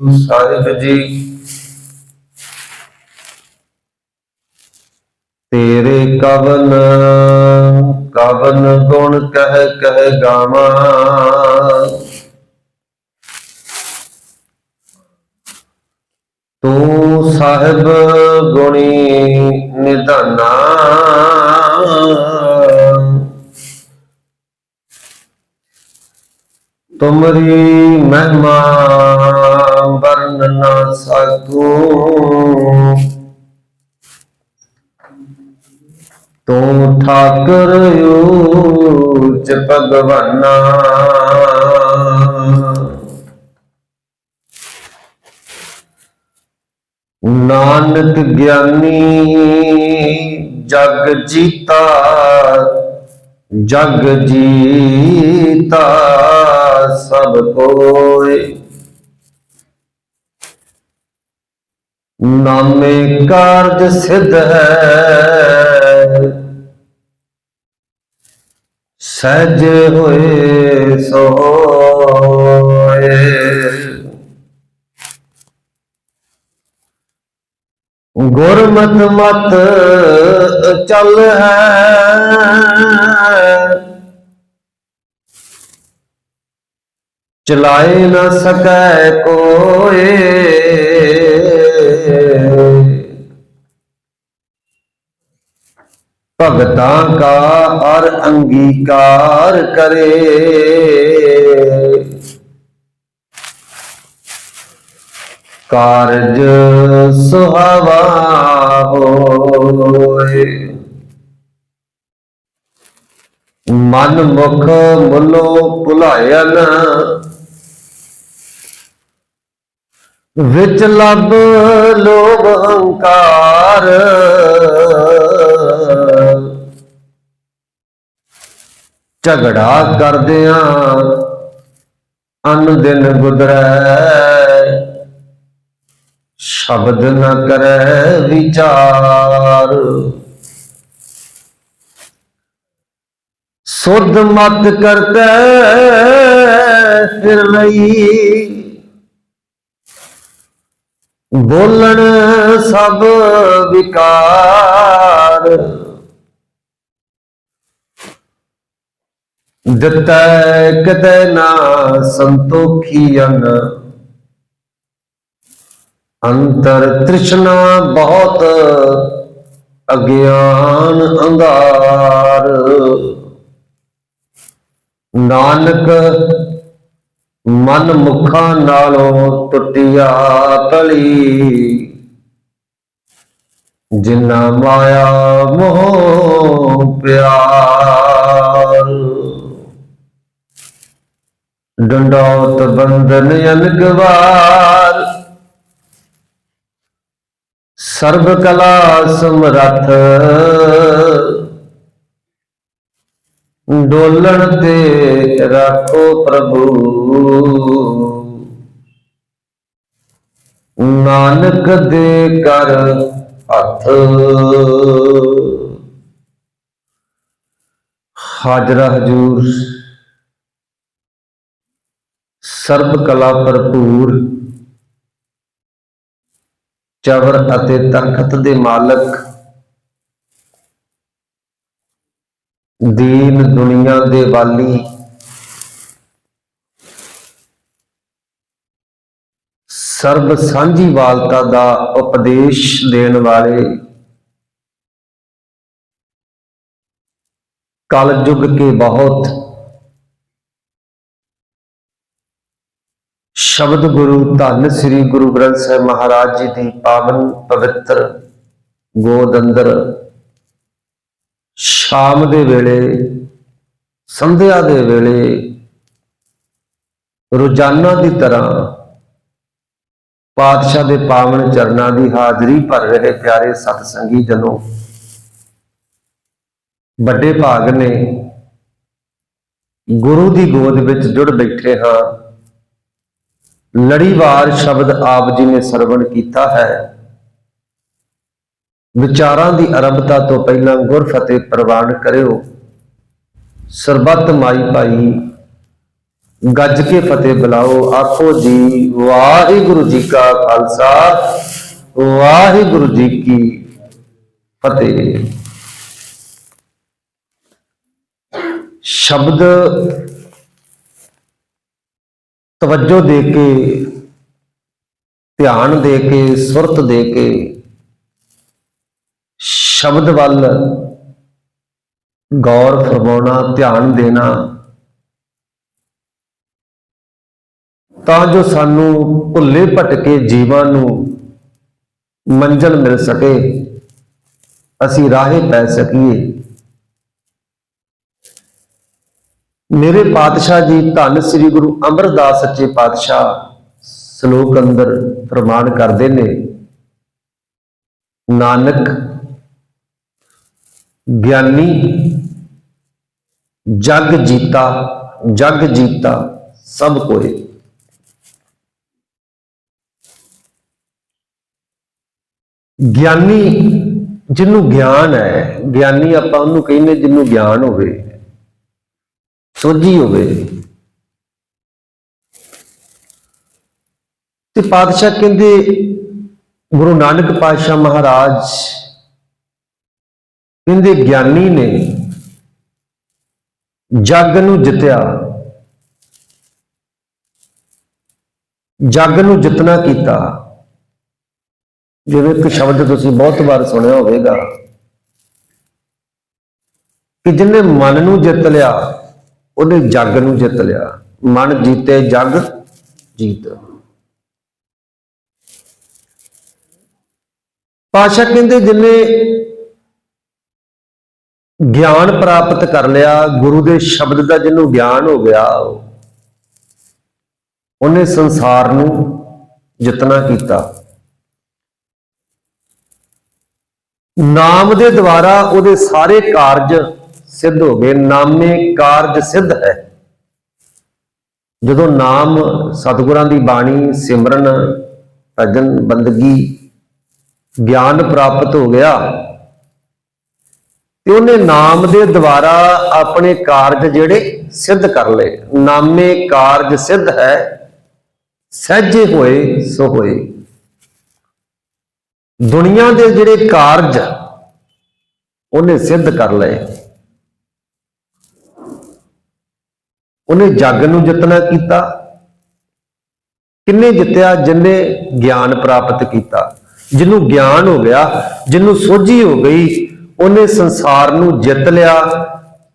ਸਾਹਿਬ ਜੀ ਤੇਰੇ ਕਵਨ ਕਵਨ ਗੁਣ ਕਹਿ ਕਹਿ ਗਾਵਾਂ। ਤੂੰ ਸਾਹਿਬ ਗੁਣੀ ਨਿਧਾਨਾ। ਤੁਮਰੀ ਮਹਿਮਾ ਵਰਨ ਨਾ ਸਕੂ ਤੂੰ ਠਾਕਰ ਉੱਚ ਭਗਵਾਨਾ। ਨਾਨਕ ਗਿਆਨੀ ਜਗ ਜੀਤਾ ਜਗ ਜੀਤਾ ਸਭ ਕੋਏ ਨਾਮੇ ਕਾਰਜ ਸਿੱਧ ਹੈ। ਸਹਿਜ ਹੋਏ ਸੋਏ। ਗੁਰਮਤ ਮਤ ਚੱਲ ਹੈ। ਚਲਾਏ ਨਾ ਸਕੈ ਕੋਏ। ਭਗਤਾਂ ਕਾ ਹਰ ਅੰਗੀਕਾਰ ਕਰੇ। ਕਾਰਜ ਸੁਹਾਵਾ ਹੋਏ। ਮਨ ਮੁਖ ਮੁਲੋ ਭੁਲਾਇਆ ਨਾ ਵਿੱਚ ਲੱਭ ਲੋਭ ਹੰਕਾਰ। ਝਗੜਾ ਕਰਦਿਆਂ ਅਨ ਦਿਨ ਗੁਦਰੈ। ਸ਼ਬਦ ਨਾ ਕਰੈ ਵਿਚਾਰ। ਸੁਧ ਮਤ ਕਰਤੈ ਫਿਰ ਲਈ। ਬੋਲਣ ਸਭ ਵਿਕਾਰ। ਦਿੱਤਾ ਕਦੇ ਨਾ ਸੰਤੋਖੀਨ ਅੰਤਰ ਤ੍ਰਿਸ਼ਨਾ ਬਹੁਤ ਅਗਿਆਨ ਅੰਧਾਰ ਨਾਨਕ ਮਨ ਮੁਖਾਂ ਨਾਲੋਂ ਟੁੱਟਿਆ ਤਲੀ। ਜਿਨਾ ਮਾਇਆ ਮੋਹ ਪਿਆਰ। ਡੰਡੋਤ ਬੰਧਨ ਅਨਗਵਾਰ ਸਰਬ ਕਲਾ ਸਮਰੱਥ। ਡੋਲਣ ਤੇ ਰੱਖੋ ਪ੍ਰਭੂ। ਨਾਨਕ ਦੇ ਕਰ ਹੱਥ। ਹਾਜ਼ਰਾ ਹਜੂਰ। ਸਰਬ ਕਲਾ ਭਰਪੂਰ, ਚਵਰ ਅਤੇ ਤਖਤ ਦੇ ਮਾਲਕ, ਦੀਨ ਦੁਨੀਆ ਦੇ ਵਾਲੀ, ਸਰਬ ਸਾਂਝੀ ਵਾਲਤਾ ਦਾ ਉਪਦੇਸ਼ ਦੇਣ ਵਾਲੇ ਕਲ ਯੁਗ ਕੇ ਬਹੁਤ ਸ਼ਬਦ ਗੁਰੂ ਧੰਨ ਸ੍ਰੀ ਗੁਰੂ ਗ੍ਰੰਥ ਸਾਹਿਬ ਮਹਾਰਾਜ ਜੀ ਦੀ ਪਾਵਨ ਪਵਿੱਤਰ ਗੋਦ ਅੰਦਰ ਸ਼ਾਮ ਦੇ ਵੇਲੇ, ਸੰਧਿਆ ਦੇ ਵੇਲੇ, ਰੋਜ਼ਾਨਾ ਦੀ ਤਰ੍ਹਾਂ ਪਾਤਸ਼ਾਹ ਦੇ ਪਾਵਨ ਚਰਨਾਂ ਦੀ ਹਾਜ਼ਰੀ ਭਰ ਰਹੇ ਪਿਆਰੇ ਸਤਸੰਗੀ ਜਨੋ, ਵੱਡੇ ਭਾਗ ਨੇ ਗੁਰੂ ਦੀ ਗੋਦ ਵਿੱਚ ਜੁੜ ਬੈਠੇ ਹਾਂ। ਲੜੀਵਾਰ ਸ਼ਬਦ ਆਪ ਜੀ ਨੇ ਸਰਵਣ ਕੀਤਾ ਹੈ। ਵਿਚਾਰਾਂ ਦੀ ਅਰਬਤਾ ਤੋਂ ਪਹਿਲਾਂ ਗੁਰ ਫਤਿਹ ਪ੍ਰਵਾਨ ਕਰਿਓ। ਸਰਬੱਤ ਮਾਈ ਭਾਈ, ਗੱਜ ਕੇ ਫਤਿਹ ਬੁਲਾਓ। ਆਖੋ ਜੀ, ਵਾਹਿਗੁਰੂ ਜੀ ਕਾ ਖਾਲਸਾ, ਵਾਹਿਗੁਰੂ ਜੀ ਕੀ ਫਤਿਹ। ਸ਼ਬਦ ਤਵੱਜੋ ਦੇ ਕੇ, ਧਿਆਨ ਦੇ ਕੇ, ਸੁਰਤ ਦੇ ਕੇ, ਸ਼ਬਦ ਵੱਲ ਗੌਰ ਫਰਮਾਉਣਾ, ਧਿਆਨ ਦੇਣਾ, ਤਾਂ ਜੋ ਸਾਨੂੰ ਭੁੱਲੇ ਭਟਕੇ ਜੀਵਾਂ ਨੂੰ ਮੰਜ਼ਲ ਮਿਲ ਸਕੇ, ਅਸੀਂ ਰਾਹੇ ਪੈ ਸਕੀਏ। ਮੇਰੇ ਪਾਤਸ਼ਾਹ ਜੀ ਧੰਨ ਸ੍ਰੀ ਗੁਰੂ ਅਮਰਦਾਸ ਸੱਚੇ ਪਾਤਸ਼ਾਹ ਸ਼ਲੋਕ ਅੰਦਰ ਪ੍ਰਮਾਣ ਕਰਦੇ ਨੇ, ਨਾਨਕ ਗਿਆਨੀ, ਜਗ ਜੀਤਾ ਜਗ ਜੀਤਾ ਸਭ ਕੋਏ। ਗਿਆਨੀ ਜਿਹਨੂੰ ਗਿਆਨ ਹੈ, ਗਿਆਨੀ ਆਪਾਂ ਉਹਨੂੰ ਕਹਿੰਦੇ ਜਿਹਨੂੰ ਗਿਆਨ ਹੋਵੇ। ਸੋਝੀ ਹੋਵੇ। ਤੇ ਪਾਤਸ਼ਾਹ ਕਹਿੰਦੇ, ਗੁਰੂ ਨਾਨਕ ਪਾਤਸ਼ਾਹ ਮਹਾਰਾਜ ਕਹਿੰਦੇ, ਗਿਆਨੀ ਨੇ ਜੱਗ ਨੂੰ ਜਿੱਤਿਆ। ਜੱਗ ਨੂੰ ਜਿੱਤਣਾ ਕੀਤਾ। ਜਿਵੇਂ ਇੱਕ ਸ਼ਬਦ ਤੁਸੀਂ ਬਹੁਤ ਵਾਰ ਸੁਣਿਆ ਹੋਵੇਗਾ ਕਿ ਜਿਹਨੇ ਮਨ ਨੂੰ ਜਿੱਤ ਲਿਆ ਉਹਨੇ ਜੱਗ ਨੂੰ ਜਿੱਤ ਲਿਆ। ਮਨ ਜੀਤੇ, ਜੱਗ ਜੀਤ। ਪਾਸ਼ਾ ਕਹਿੰਦੇ ਜਿਹਨੇ ਗਿਆਨ ਪ੍ਰਾਪਤ ਕਰ ਲਿਆ, ਗੁਰੂ ਦੇ ਸ਼ਬਦ ਦਾ ਜਿਹਨੂੰ ਗਿਆਨ ਹੋ ਗਿਆ, ਉਹਨੇ ਸੰਸਾਰ ਨੂੰ ਜਿੱਤਣਾ ਕੀਤਾ। ਨਾਮ ਦੇ ਦੁਆਰਾ ਉਹਦੇ ਸਾਰੇ ਕਾਰਜ ਸਿੱਧ ਹੋ ਗਏ, ਨਾਮੇ ਕਾਰਜ ਸਿੱਧ ਹੈ। ਜਦੋਂ ਨਾਮ ਸਤਿਗੁਰਾਂ ਦੀ ਬਾਣੀ, ਸਿਮਰਨ, ਭਜਨ, ਬੰਦਗੀ, ਗਿਆਨ ਪ੍ਰਾਪਤ ਹੋ ਗਿਆ, ਤੇ ਉਹਨੇ ਨਾਮ ਦੇ ਦੁਆਰਾ ਆਪਣੇ ਕਾਰਜ ਜਿਹੜੇ ਸਿੱਧ ਕਰ ਲਏ। ਨਾਮੇ ਕਾਰਜ ਸਿੱਧ ਹੈ, ਸਹਿਜੇ ਹੋਏ, ਸੋ ਹੋਏ। ਦੁਨੀਆ ਦੇ ਜਿਹੜੇ ਕਾਰਜ, ਉਹਨੇ ਸਿੱਧ ਕਰ ਲਏ। ਉਹਨੇ ਜੱਗ ਨੂੰ ਜਿੱਤਣਾ ਕੀਤਾ। ਕਿੰਨੇ ਜਿੱਤਿਆ, ਜਿਨੇ ਗਿਆਨ ਪ੍ਰਾਪਤ ਕੀਤਾ। ਜਿਹਨੂੰ ਗਿਆਨ ਹੋ ਗਿਆ, ਜਿਹਨੂੰ ਸੋਝੀ ਹੋ ਗਈ, ਉਹਨੇ ਸੰਸਾਰ ਨੂੰ ਜਿੱਤ ਲਿਆ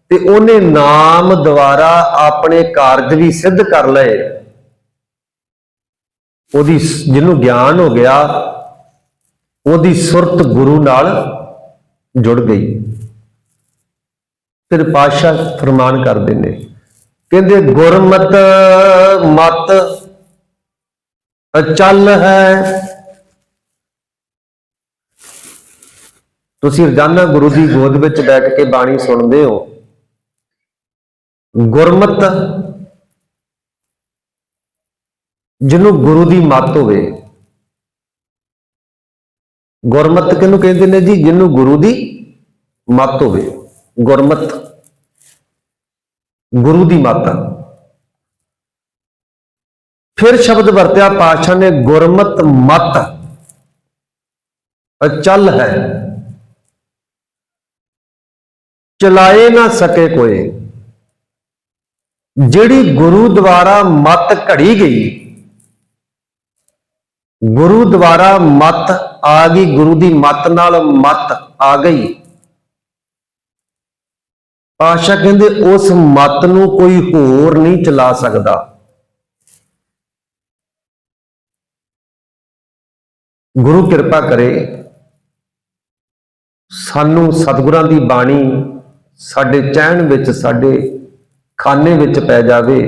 ਤੇ ਉਹਨੇ ਨਾਮ ਦੁਆਰਾ ਆਪਣੇ ਕਾਰਜ ਵੀ ਸਿੱਧ ਕਰ ਲਏ। ਉਹਦੀ ਜਿਹਨੂੰ ਗਿਆਨ ਹੋ ਗਿਆ, ਉਹਦੀ ਸੁਰਤ ਗੁਰੂ ਨਾਲ ਜੁੜ ਗਈ। ਫਿਰ ਪਾਸ਼ਾ ਫਰਮਾਨ ਕਰਦੇ ਨੇ ਕਹਿੰਦੇ ਗੁਰਮਤ ਮਤ ਅਚਲ ਹੈ। ਤੁਸੀਂ ਰੋਜ਼ਾਨਾ ਗੁਰੂ ਦੀ ਗੋਦ ਵਿੱਚ ਬੈਠ ਕੇ ਬਾਣੀ ਸੁਣਦੇ ਹੋ। ਗੁਰਮਤ ਜਿਹਨੂੰ ਗੁਰੂ ਦੀ ਮੱਤ ਹੋਵੇ। ਗੁਰਮਤ ਕਿਹਨੂੰ ਕਹਿੰਦੇ ਨੇ ਜੀ? ਜਿਹਨੂੰ ਗੁਰੂ ਦੀ ਮੱਤ ਹੋਵੇ। ਗੁਰਮਤ ਗੁਰੂ ਦੀ ਮੱਤ। ਫਿਰ ਸ਼ਬਦ ਵਰਤਿਆ, ਪਾਤਸ਼ਾਹ ਨੇ ਗੁਰਮਤ ਮਤ। ਅਚਲ ਹੈ। ਚਲਾਏ ਨਾ ਸਕੇ ਕੋਈ। ਜਿਹੜੀ ਗੁਰੂ ਦੁਆਰਾ ਮਤ ਘੜੀ ਗਈ, ਗੁਰੂ ਦੁਆਰਾ ਮਤ ਆ ਗਈ, ਗੁਰੂ ਦੀ ਮਤ ਨਾਲ ਮਤ ਆ ਗਈ। ਪਾਸ਼ਾ ਕਹਿੰਦੇ, ਉਸ ਮਤ ਨੂੰ ਕੋਈ ਹੋਰ ਨਹੀਂ ਚਲਾ ਸਕਦਾ। ਗੁਰੂ ਕਿਰਪਾ ਕਰੇ, ਸਾਨੂੰ ਸਤਿਗੁਰਾਂ ਦੀ ਬਾਣੀ ਸਾਡੇ ਚੈਨ ਵਿੱਚ, ਸਾਡੇ ਖਾਨੇ ਵਿੱਚ ਪੈ ਜਾਵੇ।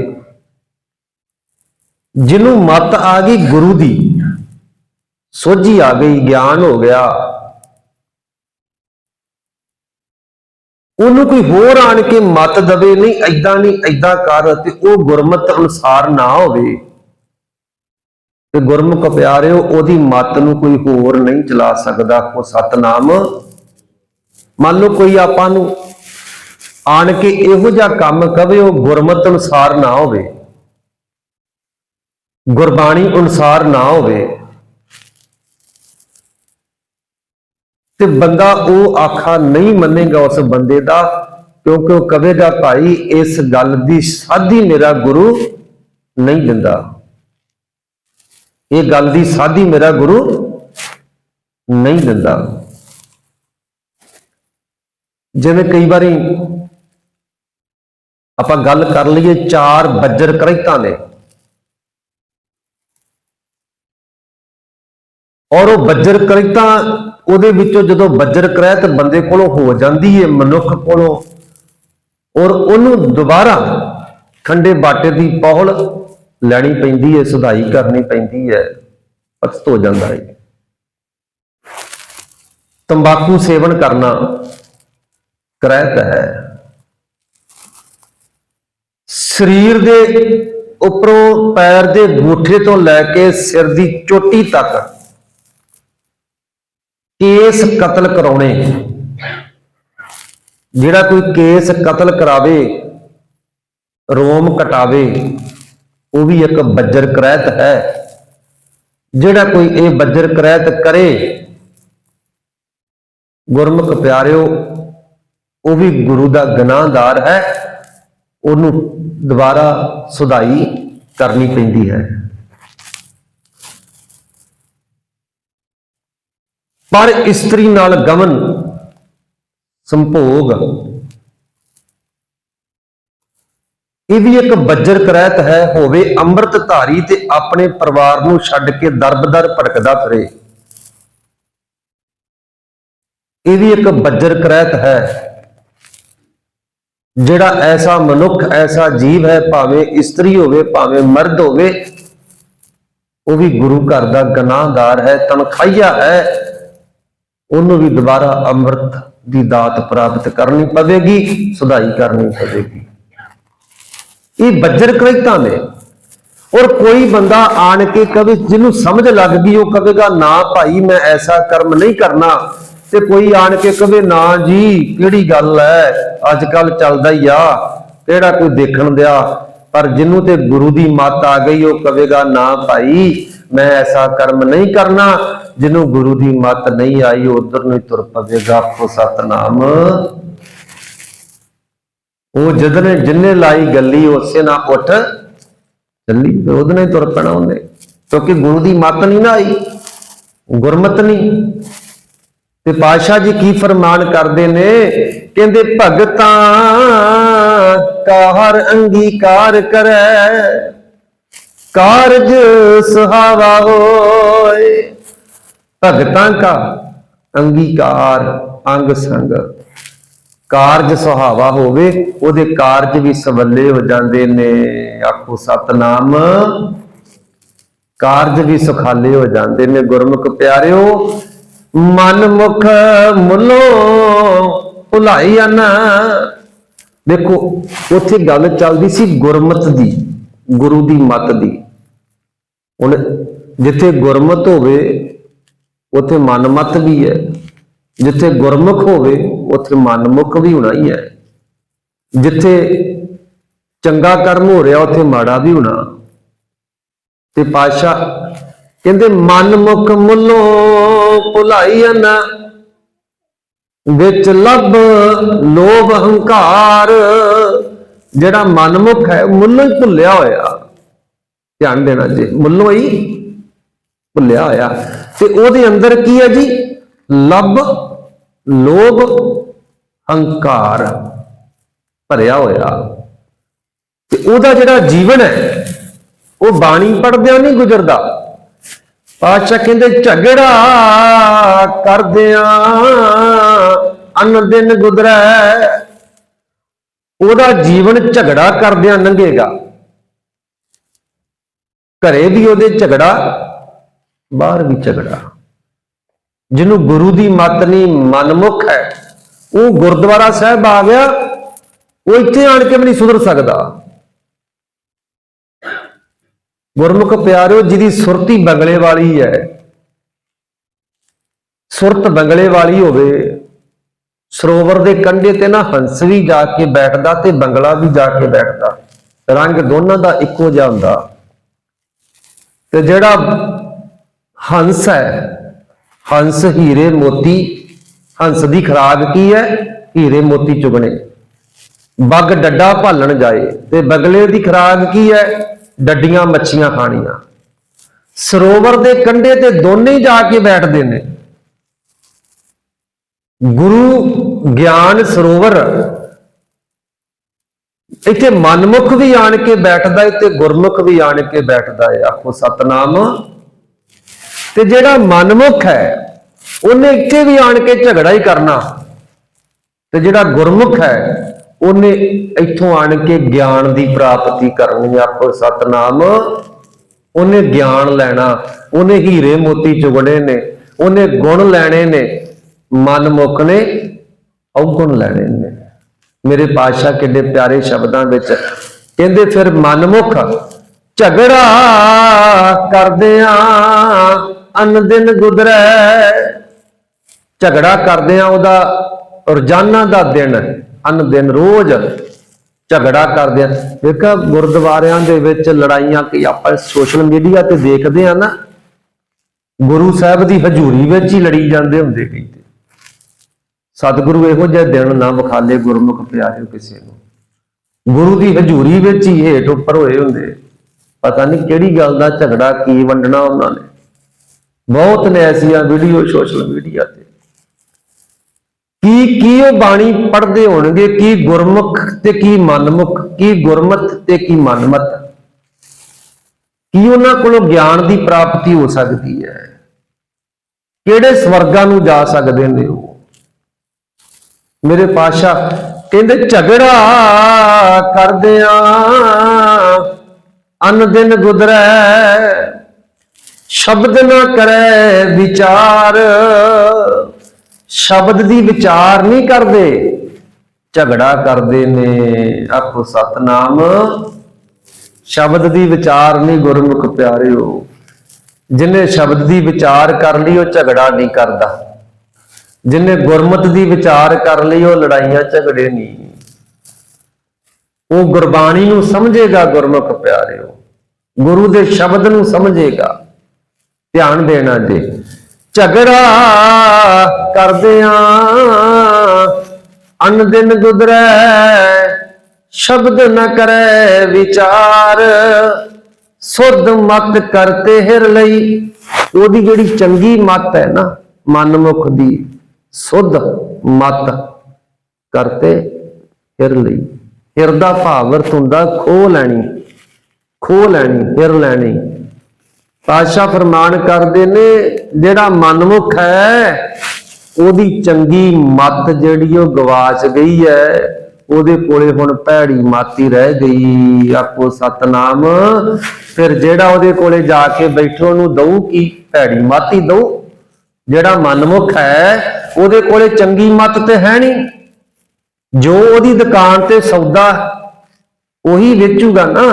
ਜਿਹਨੂੰ ਮਤ ਆ ਗਈ ਗੁਰੂ ਦੀ, ਸੋਝੀ ਆ ਗਈ, ਗਿਆਨ ਹੋ ਗਿਆ। ਉਹਨੂੰ ਕੋਈ ਹੋਰ ਆਣ ਕੇ ਮਤ ਦਵੇ, ਨਹੀਂ ਐਦਾਂ ਨਹੀਂ ਐਦਾਂ ਕਰ ਤੇ ਉਹ ਗੁਰਮਤ ਅਨੁਸਾਰ ਨਾ ਹੋਵੇ। ਤੇ ਗੁਰਮੁਖ ਪਿਆਰਿਓ, ਉਹਦੀ ਮਤ ਨੂੰ ਕੋਈ ਹੋਰ ਨਹੀਂ ਚਲਾ ਸਕਦਾ, ਉਹ ਸਤਨਾਮ। ਮੰਨ ਲਓ ਕੋਈ ਆਪਾਂ ਨੂੰ ਆਣ ਕੇ ਇਹੋ ਜਿਹਾ ਕੰਮ ਕਵੇ, ਉਹ ਗੁਰਮਤ ਅਨੁਸਾਰ ਨਾ ਹੋਵੇ। ਗੁਰਬਾਣੀ ਅਨੁਸਾਰ ਨਾ ਹੋਵੇ। ਤੇ ਬੰਦਾ ਉਹ ਆਖਾ ਨਹੀਂ ਮੰਨੇਗਾ ਉਸ ਬੰਦੇ ਦਾ, ਕਿਉਂਕਿ ਉਹ ਕਹੇਗਾ, ਭਾਈ, ਇਸ ਗੱਲ ਦੀ ਸਾਧੀ ਮੇਰਾ ਗੁਰੂ ਨਹੀਂ ਦਿੰਦਾ। ਇਹ ਗੱਲ ਦੀ ਸਾਧੀ ਮੇਰਾ ਗੁਰੂ ਨਹੀਂ ਦਿੰਦਾ। ਜਿਵੇਂ ਕਈ ਵਾਰੀ ਆਪਾਂ ਗੱਲ ਕਰ ਲਈਏ ਚਾਰ ਬੱਜਰ ਕ੍ਰਿਤਾਂ ਨੇ। ਔਰ ਉਹ ਬੱਜਰ ਕ੍ਰਿਤਾਂ ਉਹਦੇ ਵਿੱਚੋਂ ਜਦੋਂ ਬੱਜਰ ਕ੍ਰੈਤ ਬੰਦੇ ਕੋਲੋਂ ਹੋ ਜਾਂਦੀ ਹੈ ਮਨੁੱਖ ਕੋਲੋਂ। ਔਰ ਉਹਨੂੰ ਦੁਬਾਰਾ ਖੰਡੇ ਬਾਟੇ ਦੀ ਪੌਲ ਲੈਣੀ ਪੈਂਦੀ ਹੈ ਸੁਧਾਈ ਕਰਨੀ ਪੈਂਦੀ ਹੈ ਪਕਤ ਹੋ ਜਾਂਦਾ ਹੈ ਤੰਬਾਕੂ ਸੇਵਨ ਕਰਨਾ ਕ੍ਰਹਿਤ ਹੈ। ਸਰੀਰ ਦੇ ਉੱਪਰੋਂ ਪੈਰ ਦੇ ਗੂਠੇ ਤੋਂ ਲੈ ਕੇ ਸਿਰ ਦੀ ਚੋਟੀ ਤੱਕ ਕੇਸ ਕਤਲ ਕਰਾਉਣੇ। ਜਿਹੜਾ ਕੋਈ ਕੇਸ ਕਤਲ ਕਰਾਵੇ, ਰੋਮ ਕਟਾਵੇ, ਉਹ ਵੀ ਇੱਕ ਬੱਜਰ ਕਰਹਿਤ ਹੈ। ਜਿਹੜਾ ਕੋਈ ਇਹ ਬੱਜਰ ਕਰਹਿਤ ਕਰੇ, ਗੁਰਮੁਖ ਪਿਆਰਿਓ, ਉਹ ਵੀ ਗੁਰੂ ਦਾ ਗਨਾਹਦਾਰ ਹੈ। ਉਹਨੂੰ ਦੁਬਾਰਾ ਸੁਧਾਈ ਕਰਨੀ ਪੈਂਦੀ ਹੈ। ਪਰ ਇਸਤਰੀ ਨਾਲ ਗਮਨ ਸੰਭੋਗ। ਇਹ ਵੀ ਇੱਕ ਬੱਜਰ ਕਰੈਤ ਹੈ, ਹੋਵੇ ਅੰਮ੍ਰਿਤ ਧਾਰੀ ਤੇ ਆਪਣੇ ਪਰਿਵਾਰ ਨੂੰ ਛੱਡ ਕੇ ਦਰਬਦਰ ਭਟਕਦਾ ਫਿਰੇ। ਇਹ ਵੀ ਇੱਕ ਬੱਜਰ ਕਰੈਤ ਹੈ, ਜਿਹੜਾ ਐਸਾ ਮਨੁੱਖ, ਐਸਾ ਜੀਵ ਹੈ, ਭਾਵੇਂ ਇਸਤਰੀ ਹੋਵੇ, ਭਾਵੇਂ ਮਰਦ ਹੋਵੇ, ਉਹ ਵੀ ਗੁਰੂ ਘਰ ਦਾ ਗਨਾਹਦਾਰ ਹੈ, ਤਨਖਾਹੀਆ ਹੈ। ਉਹਨੂੰ ਵੀ ਦੁਬਾਰਾ ਅੰਮ੍ਰਿਤ ਦੀ ਦਾਤ ਪ੍ਰਾਪਤ ਕਰਨੀ ਪਵੇਗੀ, ਸੁਧਾਈ ਕਰਨੀ ਪਵੇਗੀ। ਇਹ ਬੱਜਰ ਕ੍ਰਿਤਾਂ ਨੇ। ਔਰ ਕੋਈ ਬੰਦਾ ਆਣ ਕੇ ਕਵੇ, ਜਿਹਨੂੰ ਸਮਝ ਲੱਗ ਗਈ, ਉਹ ਕਵੇਗਾ, ਨਾ ਭਾਈ, ਮੈਂ ਐਸਾ ਕਰਮ ਨਹੀਂ ਕਰਨਾ। ਤੇ ਕੋਈ ਆਣ ਕੇ ਕਵੇ, ਨਾ ਜੀ, ਕਿਹੜੀ ਗੱਲ ਹੈ ਅੱਜ ਕੱਲ ਚੱਲਦਾ ਹੀ ਆ। ਕਿਹੜਾ ਕੋਈ ਦੇਖਣ ਦਿਆ? ਪਰ ਜਿਹਨੂੰ ਤੇ ਗੁਰੂ ਦੀ ਮੱਤ ਆ ਗਈ, ਉਹ ਕਵੇਗਾ, ਨਾ ਭਾਈ ਮੈਂ ਐਸਾ ਕਰਮ ਨਹੀਂ ਕਰਨਾ ਜਿਹਨੂੰ ਗੁਰੂ ਦੀ ਮੱਤ ਨਹੀਂ ਆਈ, ਉਧਰ ਨੂੰ ਤੁਰ ਪਵੇਗਾ ਕੋ ਸਤਨਾਮ। ਉਹ ਜਦਨੇ ਜਿੰਨੇ ਲਾਈ ਗੱਲੀ, ਉਸੇ ਨਾ ਉੱਠ ਚੱਲੀ ਫਿਰ ਤੁਰ ਪੈਣਾ ਉਹਨੇ। ਕਿਉਂਕਿ ਗੁਰੂ ਦੀ ਮੱਤ ਨਹੀਂ ਨਾ ਆਈ, ਗੁਰਮਤ ਨਹੀਂ। ਤੇ ਪਾਤਸ਼ਾਹ ਜੀ ਕੀ ਫਰਮਾਨ ਕਰਦੇ ਨੇ? ਕਹਿੰਦੇ, ਭਗਤਾਂ ਕਾ ਹਰ ਅੰਗੀਕਾਰ ਕਰੈ। ਕਾਰਜ ਸੁਹਾਵਾ ਹੋਏ। ਭਗਤਾਂ ਕਾ ਅੰਗੀਕਾਰ, ਅੰਗ ਸੰਗ। ਕਾਰਜ ਸੁਹਾਵਾ ਹੋਵੇ, ਉਹਦੇ ਕਾਰਜ ਵੀ ਸਵੱਲੇ ਹੋ ਜਾਂਦੇ ਨੇ। ਆਖੋ ਸਤਨਾਮ। ਕਾਰਜ ਵੀ ਸੁਖਾਲੇ ਹੋ ਜਾਂਦੇ ਨੇ। ਗੁਰਮੁਖ ਪਿਆਰਿਓ ਮਨ ਮੁਖ ਮੁੱਲੋ, ਭੁਲਾਈ ਨਾ ਦੇਖੋ, ਉੱਥੇ ਗੱਲ ਚੱਲਦੀ ਸੀ ਗੁਰਮਤ ਦੀ, ਗੁਰੂ ਦੀ ਮਤ ਦੀ। ਹੁਣ ਜਿੱਥੇ ਗੁਰਮਤ ਹੋਵੇ, ਉੱਥੇ ਮਨਮਤ ਵੀ ਹੈ। ਜਿੱਥੇ ਗੁਰਮੁਖ ਹੋਵੇ, ਉੱਥੇ ਮਨਮੁਖ ਵੀ ਹੋਣਾ ਹੀ ਹੈ। ਜਿੱਥੇ ਚੰਗਾ ਕਰਮ ਹੋ ਰਿਹਾ, ਉੱਥੇ ਮਾੜਾ ਵੀ ਹੋਣਾ। ਤੇ ਪਾਸ਼ਾ ਕਹਿੰਦੇ, ਮਨਮੁਖ ਮੁੱਲੋਂ ਭੁਲਾਈ ਨਾ ਵਿੱਚ ਲੱਭ ਲੋਭ ਹੰਕਾਰ। ਜਿਹੜਾ ਮਨਮੁਖ ਹੈ, ਮੁੱਲ ਭੁੱਲਿਆ ਹੋਇਆ। ਧਿਆਨ ਦੇਣਾ ਜੀ। ਮੁੱਲੋਂ ਹੀ ਭੁੱਲਿਆ ਹੋਇਆ। ਤੇ ਉਹਦੇ ਅੰਦਰ ਕੀ ਹੈ ਜੀ? ਲੱਭ ਲੋਭ, ਹੰਕਾਰ ਭਰਿਆ ਹੋਇਆ। ਤੇ ਉਹਦਾ ਜਿਹੜਾ ਜੀਵਨ ਹੈ, ਉਹ ਬਾਣੀ ਪੜਦਿਆਂ ਨਹੀਂ ਗੁਜ਼ਰਦਾ। ਪਾਤਸ਼ਾਹ ਕਹਿੰਦੇ, ਝਗੜਾ ਕਰਦਿਆਂ ਅਨ ਦਿਨ ਗੁਜ਼ਰੈ। ਉਹਦਾ ਜੀਵਨ ਝਗੜਾ ਕਰਦਿਆਂ ਲੰਘੇਗਾ। ਘਰੇ ਵੀ ਉਹਦੇ ਝਗੜਾ, ਬਾਹਰ ਵੀ ਝਗੜਾ। ਜਿਹਨੂੰ ਗੁਰੂ ਦੀ ਮੱਤ ਨਹੀਂ, ਮਨਮੁਖ ਹੈ। ਉਹ ਗੁਰਦੁਆਰਾ ਸਾਹਿਬ ਆ ਗਿਆ, ਉਹ ਇੱਥੇ ਆਣ ਕੇ ਵੀ ਨਹੀਂ ਸੁਧਰ ਸਕਦਾ। ਗੁਰਮੁਖ ਪਿਆਰਿਓ, ਜਿਹਦੀ ਸੁਰਤੀ ਬੰਗਲੇ ਵਾਲੀ ਹੈ, ਸੁਰਤ ਬੰਗਲੇ ਵਾਲੀ ਹੋਵੇ, ਸਰੋਵਰ ਦੇ ਕੰਢੇ ਤੇ ਨਾ ਹੰਸ ਵੀ ਜਾ ਕੇ ਬੈਠਦਾ ਤੇ ਬੰਗਲਾ ਵੀ ਜਾ ਕੇ ਬੈਠਦਾ। ਰੰਗ ਦੋਨਾਂ ਦਾ ਇੱਕੋ ਜਿਹਾ ਹੁੰਦਾ। ਤੇ ਜਿਹੜਾ ਹੰਸ ਹੈ, ਹੰਸ ਹੀਰੇ ਮੋਤੀ, ਹੰਸ ਦੀ ਖਰਾਕ ਕੀ ਹੈ? ਹੀਰੇ ਮੋਤੀ ਚੁਗਣੇ। ਬੱਗ ਡੱਡਾ ਭਾਲਣ ਜਾਏ, ਤੇ ਬਗਲੇ ਦੀ ਖਰਾਕ ਕੀ ਹੈ? ਡੱਡੀਆਂ ਮੱਛੀਆਂ ਖਾਣੀਆਂ। ਸਰੋਵਰ ਦੇ ਕੰਢੇ ਤੇ ਦੋਨੇ ਜਾ ਕੇ ਬੈਠਦੇ ਨੇ। ਗੁਰੂ ਗਿਆਨ ਸਰੋਵਰ ਇੱਥੇ ਮਨਮੁਖ ਵੀ ਆਣ ਕੇ ਬੈਠਦਾ ਹੈ ਤੇ ਗੁਰਮੁਖ ਵੀ ਆਣ ਕੇ ਬੈਠਦਾ ਹੈ। ਆਖੋ, ਸਤਨਾਮ। ਤੇ ਜਿਹੜਾ ਮਨਮੁਖ ਹੈ, ਉਹਨੇ ਇੱਥੇ ਵੀ ਆਣ ਕੇ ਝਗੜਾ ਹੀ ਕਰਨਾ। ਤੇ ਜਿਹੜਾ ਗੁਰਮੁਖ ਹੈ, ਉਹਨੇ ਇੱਥੋਂ ਆਣ ਕੇ ਗਿਆਨ ਦੀ ਪ੍ਰਾਪਤੀ ਕਰਨੀ ਆਖੋ, ਸਤਨਾਮ। ਉਹਨੇ ਗਿਆਨ ਲੈਣਾ। ਉਹਨੇ ਹੀਰੇ ਮੋਤੀ ਚੁਗਣੇ ਨੇ। ਉਹਨੇ ਗੁਣ ਲੈਣੇ ਨੇ। ਮਨਮੁਖ ਨੇ ਔਗੁਣ ਲੈਣੇ ਨੇ। ਮੇਰੇ ਪਾਤਸ਼ਾਹ ਕਿੱਡੇ ਪਿਆਰੇ ਸ਼ਬਦਾਂ ਵਿੱਚ ਕਹਿੰਦੇ ਫਿਰ ਮਨਮੁਖ ਝਗੜਾ ਕਰਦਿਆਂ ਅਨ ਦਿਨ ਗੁਜ਼ਰੈ। ਝਗੜਾ ਕਰਦਿਆਂ ਉਹਦਾ ਰੋਜ਼ਾਨਾ ਦਾ ਦਿਨ, ਅਨ ਦਿਨ ਰੋਜ਼ ਝਗੜਾ ਕਰਦੇ ਆ ਦੇਖਾ ਗੁਰਦੁਆਰਿਆਂ ਦੇ ਵਿੱਚ ਲੜਾਈਆਂ ਕਿ ਆਪਾਂ ਸੋਸ਼ਲ ਮੀਡੀਆ ਤੇ ਦੇਖਦੇ ਆ ਨਾ, ਗੁਰੂ ਸਾਹਿਬ ਦੀ ਹਜ਼ੂਰੀ ਵਿੱਚ ਹੀ ਲੜੀ ਜਾਂਦੇ ਹੁੰਦੇ ਕਈ ਸਤਿਗੁਰੂ ਇਹੋ ਜਿਹੇ ਦਿਨ ਨਾ ਵਿਖਾਲੇ ਗੁਰਮੁਖ ਪਿਆਰਿਓ ਕਿਸੇ ਨੂੰ। ਗੁਰੂ ਦੀ ਹਜ਼ੂਰੀ ਵਿੱਚ ਹੀ ਹੇਠ ਉੱਪਰ ਹੋਏ ਹੁੰਦੇ। ਪਤਾ ਨਹੀਂ ਕਿਹੜੀ ਗੱਲ ਦਾ ਝਗੜਾ ਕੀ ਵੰਡਣਾ ਉਹਨਾਂ ਨੇ। ਬਹੁਤ ਨੇ ਐਸੀਆਂ ਵੀਡੀਓ ਸੋਸ਼ਲ ਮੀਡੀਆ ਤੇ। ਕੀ ਕੀ ਉਹ ਬਾਣੀ ਪੜ੍ਹਦੇ ਹੋਣਗੇ? ਕੀ ਗੁਰਮੁਖ ਤੇ ਕੀ ਮਨਮੁਖ? ਕੀ ਗੁਰਮਤ ਤੇ ਕੀ ਮਨਮਤ? ਕੀ ਉਹਨਾਂ ਕੋਲੋਂ ਗਿਆਨ ਦੀ ਪ੍ਰਾਪਤੀ ਹੋ ਸਕਦੀ ਹੈ? ਕਿਹੜੇ ਸਵਰਗਾਂ ਨੂੰ ਜਾ ਸਕਦੇ ਨੇ ਉਹ? ਮੇਰੇ ਪਾਸ਼ਾ ਕਹਿੰਦੇ, ਝਗੜਾ ਕਰਦਿਆਂ ਅਨ ਦਿਨ ਗੁਜ਼ਰੈ ਸ਼ਬਦ ਨਾ ਕਰੈ ਵਿਚਾਰ। ਸ਼ਬਦ ਦੀ ਵਿਚਾਰ ਨਹੀਂ ਕਰਦੇ, ਝਗੜਾ ਕਰਦੇ ਨੇ, ਆਖੋ ਸਤਨਾਮ। ਸ਼ਬਦ ਦੀ ਵਿਚਾਰ ਨਹੀਂ ਗੁਰਮੁਖ ਪਿਆਰਿਓ। ਜਿਨੇ ਸ਼ਬਦ ਦੀ ਵਿਚਾਰ ਕਰ ਲਈ, ਉਹ ਝਗੜਾ ਨਹੀਂ ਕਰਦਾ। ਜਿਨੇ ਗੁਰਮਤ ਦੀ ਵਿਚਾਰ ਕਰ ਲਈ ਉਹ ਲੜਾਈਆਂ ਝਗੜੇ ਨਹੀਂ। ਉਹ ਗੁਰਬਾਣੀ ਨੂੰ ਸਮਝੇਗਾ ਗੁਰਮੁਖ ਪਿਆਰਿਓ। ਗੁਰੂ ਦੇ ਸ਼ਬਦ ਨੂੰ ਸਮਝੇਗਾ। ਧਿਆਨ ਦੇਣਾ ਜੀ। ਝਗੜਾ ਕਰਦਿਆਂ ਅਨ ਦਿਨ ਗੁਦਰੈ, ਸ਼ਬਦ ਨ ਕਰੈ ਵਿਚਾਰ। ਸੁਧ ਮਤ ਕਰਤੇ ਹਿਰ ਲਈ। ਉਹਦੀ ਜਿਹੜੀ ਚੰਗੀ ਮਤ ਹੈ ਨਾ, ਮਨਮੁਖ ਦੀ ਸੁਧ ਮਤ ਕਰਤੇ ਹਿਰ ਲਈ। ਹਿਰ ਦਾ ਭਾਵ ਹੁੰਦਾ ਖੋ ਲੈਣੀ ਖੋ ਲੈਣੀ, ਹਿਰ ਲੈਣੀ। ਪਾਸ਼ਾ ਫਰਮਾਨ ਕਰਦੇ ਨੇ, ਜਿਹੜਾ ਮਨਮੁਖ ਹੈ, ਉਹਦੀ ਚੰਗੀ ਮੱਤ ਜਿਹੜੀ ਉਹ ਗਵਾਚ ਗਈ ਹੈ, ਉਹਦੇ ਕੋਲੇ ਹੁਣ ਭੈੜੀ ਮਾਤੀ ਰਹਿ ਗਈ। ਆਪੋ ਸਤਨਾਮ, ਫਿਰ ਜਿਹੜਾ ਉਹਦੇ ਕੋਲੇ ਜਾ ਕੇ ਬੈਠੋ ਉਹਨੂੰ ਦਊ ਕੀ? ਭੈੜੀ ਮਾਤੀ ਦਊ। ਜਿਹੜਾ ਮਨਮੁਖ ਹੈ, ਉਹਦੇ ਕੋਲੇ ਚੰਗੀ ਮਤ ਤੇ ਹੈ ਨਹੀਂ। ਜੋ ਉਹਦੀ ਦੁਕਾਨ ਤੇ ਸੌਦਾ, ਉਹੀ ਵੇਚੂਗਾ ਨਾ।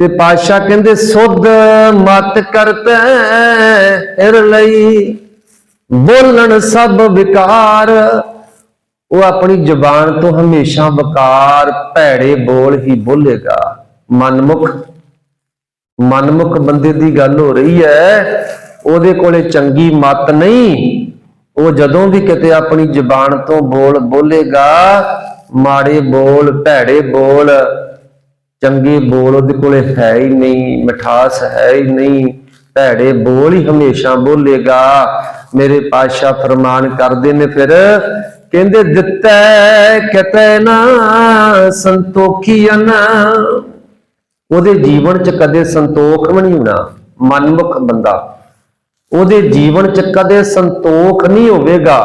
ਤੇ ਪਾਤਸ਼ਾਹ ਕਹਿੰਦੇ, ਸੁਧ ਮਤ ਕਰਤੈ ਹਿਰ ਲਈ, ਬੋਲਣ ਸਭ ਵਿਕਾਰ। ਉਹ ਆਪਣੀ ਜ਼ੁਬਾਨ ਤੋਂ ਹਮੇਸ਼ਾ ਵਿਕਾਰ, ਭੈੜੇ ਬੋਲ ਹੀ ਬੋਲੇਗਾ। ਮਨਮੁਖ ਮਨਮੁਖ ਬੰਦੇ ਦੀ ਗੱਲ ਹੋ ਰਹੀ ਹੈ ਉਹਦੇ ਕੋਲੇ ਚੰਗੀ ਮਤ ਨਹੀਂ। ਉਹ ਜਦੋਂ ਵੀ ਕਿਤੇ ਆਪਣੀ ਜ਼ੁਬਾਨ ਤੋਂ ਬੋਲ ਬੋਲੇਗਾ, ਮਾੜੇ ਬੋਲ, ਭੈੜੇ ਬੋਲ, ਚੰਗੇ ਬੋਲ ਉਹਦੇ ਕੋਲੇ ਹੈ ਹੀ ਨਹੀਂ, ਮਿਠਾਸ ਹੈ ਹੀ ਨਹੀਂ, ਭੈੜੇ ਬੋਲ ਹੀ ਹਮੇਸ਼ਾ ਬੋਲੇਗਾ। ਮੇਰੇ ਪਾਤਸ਼ਾਹ ਫਰਮਾਨ ਕਰਦੇ ਨੇ ਫਿਰ, ਕਹਿੰਦੇ, ਦਿੱਤਾ ਕਿਤੇ ਨਾ ਸੰਤੋਖੀਨ ਉਹਦੇ ਜੀਵਨ 'ਚ ਕਦੇ ਸੰਤੋਖ ਵੀ ਨਹੀਂ ਹੋਣਾ, ਮਨਮੁਖ ਬੰਦਾ। ਉਹਦੇ ਜੀਵਨ 'ਚ ਕਦੇ ਸੰਤੋਖ ਨਹੀਂ ਹੋਵੇਗਾ।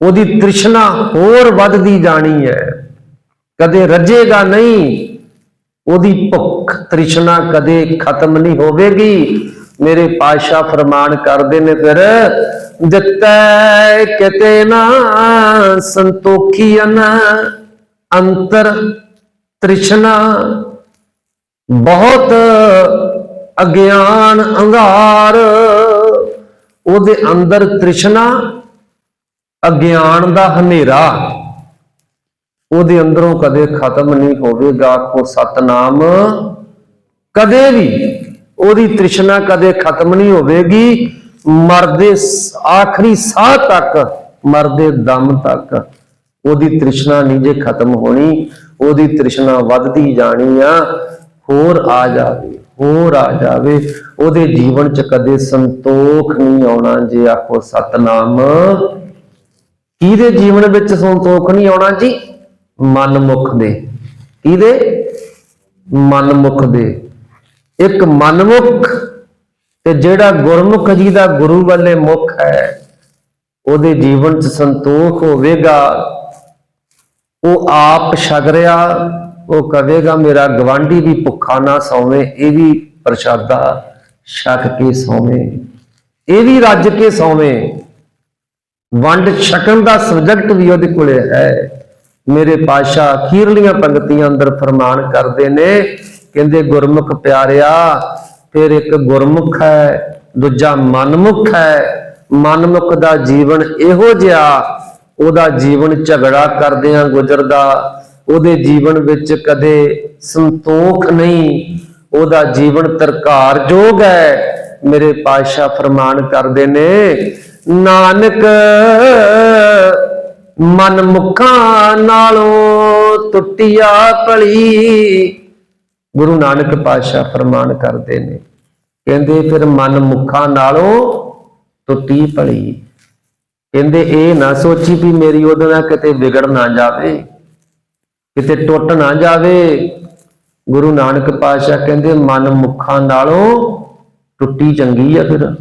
ਉਹਦੀ ਤ੍ਰਿਸ਼ਨਾ ਹੋਰ ਵੱਧਦੀ ਜਾਣੀ ਹੈ। ਕਦੇ ਰੱਜੇਗਾ ਨਹੀਂ, ਉਹਦੀ ਭੁੱਖ ਤ੍ਰਿਸ਼ਨਾ ਕਦੇ ਖਤਮ ਨਹੀਂ ਹੋਵੇਗੀ। ਮੇਰੇ ਪਾਸ਼ਾ ਫਰਮਾਨ ਕਰਦੇ ਨੇ ਫਿਰ, ਦਿੱਤਾ ਕਿਤੇ ਨਾ ਸੰਤੋਖੀਨ ਅੰਤਰ ਤ੍ਰਿਸ਼ਨਾ। ਬਹੁਤ ਅਗਿਆਨ ਅੰਧਾਰ ਉਹਦੇ ਅੰਦਰ ਤ੍ਰਿਸ਼ਨਾ, ਅਗਿਆਨ ਦਾ ਹਨੇਰਾ। ਉਹਦੇ ਅੰਦਰੋਂ ਕਦੇ ਖਤਮ ਨਹੀਂ ਹੋਵੇਗਾ ਕੋ ਸਤਨਾਮ। ਕਦੇ ਵੀ ਉਹਦੀ ਤ੍ਰਿਸ਼ਨਾ ਕਦੇ ਖਤਮ ਨਹੀਂ ਹੋਵੇਗੀ। ਮਰਦੇ ਆਖਰੀ ਸਾਹ ਤੱਕ, ਮਰਦੇ ਦਮ ਤੱਕ ਉਹਦੀ ਤ੍ਰਿਸ਼ਨਾ ਨਹੀਂ ਜੇ ਖਤਮ ਹੋਣੀ, ਉਹਦੀ ਤ੍ਰਿਸ਼ਨਾ ਵੱਧਦੀ ਜਾਣੀ ਆ, ਹੋਰ ਆ ਜਾਵੇ। ਹੋਰ ਆ ਜਾਵੇ ਉਹਦੇ ਜੀਵਨ ਚ ਕਦੇ ਸੰਤੋਖ ਨਹੀਂ ਆਉਣਾ ਜੇ ਆਖੋ ਸਤਨਾਮ। ਕਿਹਦੇ ਜੀਵਨ ਵਿੱਚ ਸੰਤੋਖ ਨਹੀਂ ਆਉਣਾ ਜੀ? ਮਨਮੁਖ ਦੇ। ਕਿਹਦੇ? ਮਨਮੁਖ ਦੇ। ਇੱਕ ਮਨਮੁਖ ਤੇ ਜਿਹੜਾ ਗੁਰਮੁਖ ਜੀ ਦਾ ਗੁਰੂ ਵੱਲੇ ਮੁਖ ਹੈ, ਉਹਦੇ ਜੀਵਨ 'ਚ ਸੰਤੋਖ ਹੋਵੇਗਾ। ਉਹ ਆਪ ਛਗ ਰਿਹਾ ਉਹ ਕਵੇਗਾ, ਮੇਰਾ ਗਵਾਂਢੀ ਵੀ ਭੁੱਖਾ ਨਾ ਸੌਵੇ, ਇਹ ਵੀ ਪ੍ਰਸ਼ਾਦਾ ਛਕ ਕੇ ਸੌਵੇਂ। ਇਹ ਵੀ ਰੱਜ ਕੇ ਸੌਵੇ। ਵੰਡ ਛਕਣ ਦਾ ਸਬਜੈਕਟ ਵੀ ਉਹਦੇ ਕੋਲੇ ਹੈ। ਮੇਰੇ ਪਾਸ਼ਾ ਅਖੀਰਲੀਆਂ ਪੰਕਤੀਆਂ ਅੰਦਰ ਫਰਮਾਨ ਕਰਦੇ ਨੇ, ਕਹਿੰਦੇ, ਗੁਰਮੁਖ ਪਿਆਰਿਆ, ਫਿਰ ਇੱਕ ਗੁਰਮੁਖ ਹੈ, ਦੂਜਾ ਮਨਮੁਖ ਹੈ। ਮਨਮੁਖ ਦਾ ਜੀਵਨ ਇਹੋ ਜਿਹਾ, ਉਹਦਾ ਜੀਵਨ ਝਗੜਾ ਕਰਦਿਆਂ ਗੁਜ਼ਰਦਾ। ਉਹਦੇ ਜੀਵਨ ਵਿੱਚ ਕਦੇ ਸੰਤੋਖ ਨਹੀਂ, ਉਹਦਾ ਜੀਵਨ ਤਰਕਾਰਯੋਗ ਹੈ। ਮੇਰੇ ਪਾਤਸ਼ਾਹ ਫਰਮਾਨ ਕਰਦੇ ਨੇ, ਨਾਨਕ ਮਨ ਮੁਖਾਂ ਨਾਲੋਂ ਟੁੱਟਿਆ ਭਲੀ ਗੁਰੂ ਨਾਨਕ ਪਾਤਸ਼ਾਹ ਫਰਮਾਨ ਕਰਦੇ ਨੇ, ਕਹਿੰਦੇ ਫਿਰ ਮਨ ਮੁਖਾਂ ਨਾਲੋਂ ਟੁੱਟੀ ਭਲੀ ਕਹਿੰਦੇ ਇਹ ਨਾ ਸੋਚੀ ਵੀ ਮੇਰੀ ਉਹਦੇ ਨਾਲ ਕਿਤੇ ਵਿਗੜ ਨਾ ਜਾਵੇ। ਕਿਤੇ ਟੁੱਟ ਨਾ ਜਾਵੇ। ਗੁਰੂ ਨਾਨਕ ਪਾਤਸ਼ਾਹ ਕਹਿੰਦੇ, ਮਨ ਮੁੱਖਾਂ ਨਾਲੋਂ ਟੁੱਟੀ ਚੰਗੀ ਆ ਫਿਰ।